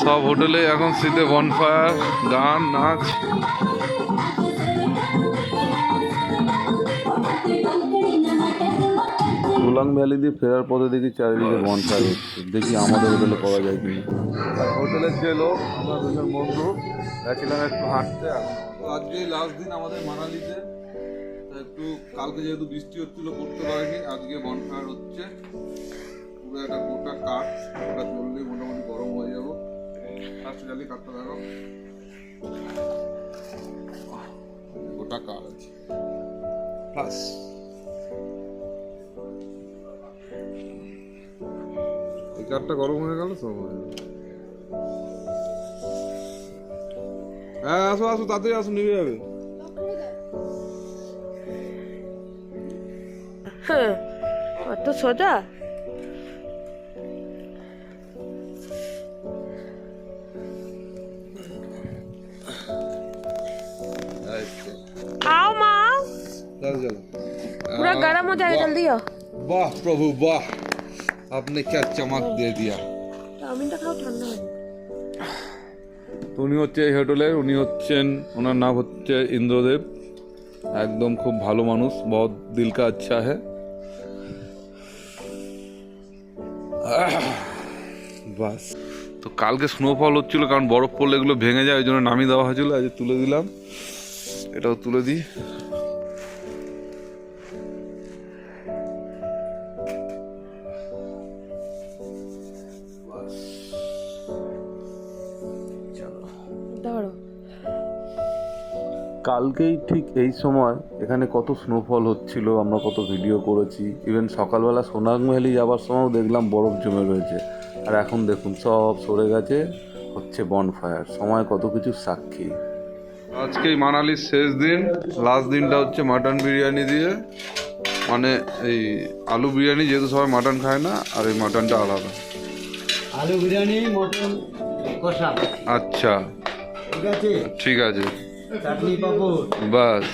সব হোটেলে এখন শীতে বনফায়ার গান নাচ। সোলাং ভ্যালি দিয়ে ফেরার পথে দেখি চারিদিকে বনফায়ার হচ্ছে। দেখি আমাদের হোটেলে করা যায় কিনা। হোটেলের যে লোক আমরা দুজন বন্ধু গেছিলাম একটু হাঁটতে। আজকে লাস্ট দিন আমাদের মানালিতে। তা একটু কালকে যেহেতু বৃষ্টি হচ্ছিল করতে পারিনি আজকে বনফায়ার হচ্ছে। পুরো একটা গোটা কাঠ ওটা চললেই মোটামুটি গরম হয়ে জ্বালি কাঠটা দেখো গোটা কাঠ আছে? প্লাস এই কাঠটা গরম হয়ে গেল সব হয়ে হ্যাঁ আসো আসো তাড়াতাড়ি আসো নিবে যাবে হ্যাঁ অত সোজা? चलो चलो पूरा गर्म हो जाएगा जल्दी आओ वाह प्रभु वाह आपने क्या चमक दे दिया চাউমিনটা খাও ঠান্ডা হবে তো উনি হচ্ছে এই হোটেলের উনি হচ্ছেন ওনার নাম হচ্ছে ইন্দ্রদেব একদম খুব ভালো মানুষ বহুত দিল কা আচ্ছা है বাস তো কালকে স্নোফল হচ্ছিল কারণ বরফ পড়লে এগুলো ভেঙে যায় ওই জন্য নামিয়ে দেওয়া হয়েছিল আজ তুলে দিলাম এটাও তুলে দিই ধরো কালকেই ঠিক এই সময় এখানে কত স্নোফল হচ্ছিল, আমরা কত ভিডিও করেছি। ইভেন সকালবেলা সোনাং ভ্যালি যাওয়ার সময়ও দেখলাম বরফ জমে রয়েছে। আর এখন দেখুন, সব সরে গেছে, হচ্ছে বনফায়ার সময় কত কিছু সাক্ষী। আজকেই মানালির শেষ দিন। লাস্ট দিনটা হচ্ছে মাটন বিরিয়ানি দিয়ে। মানে এই আলু বিরিয়ানি যেহেতু সবাই মাটন খায় না আর এই মাটনটা আলাদা। আলু বিরিয়ানি মটন কষা। আচ্ছা। ঠিক আছে? ঠিক আছে। চাটনি পাপড় বাস।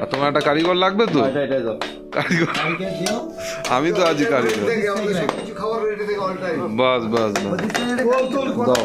আর তোমার একটা কারিগর লাগবে তো? দাও কারিগর? আমি তো আজই কারিগর। বাস বাস বাস। দাও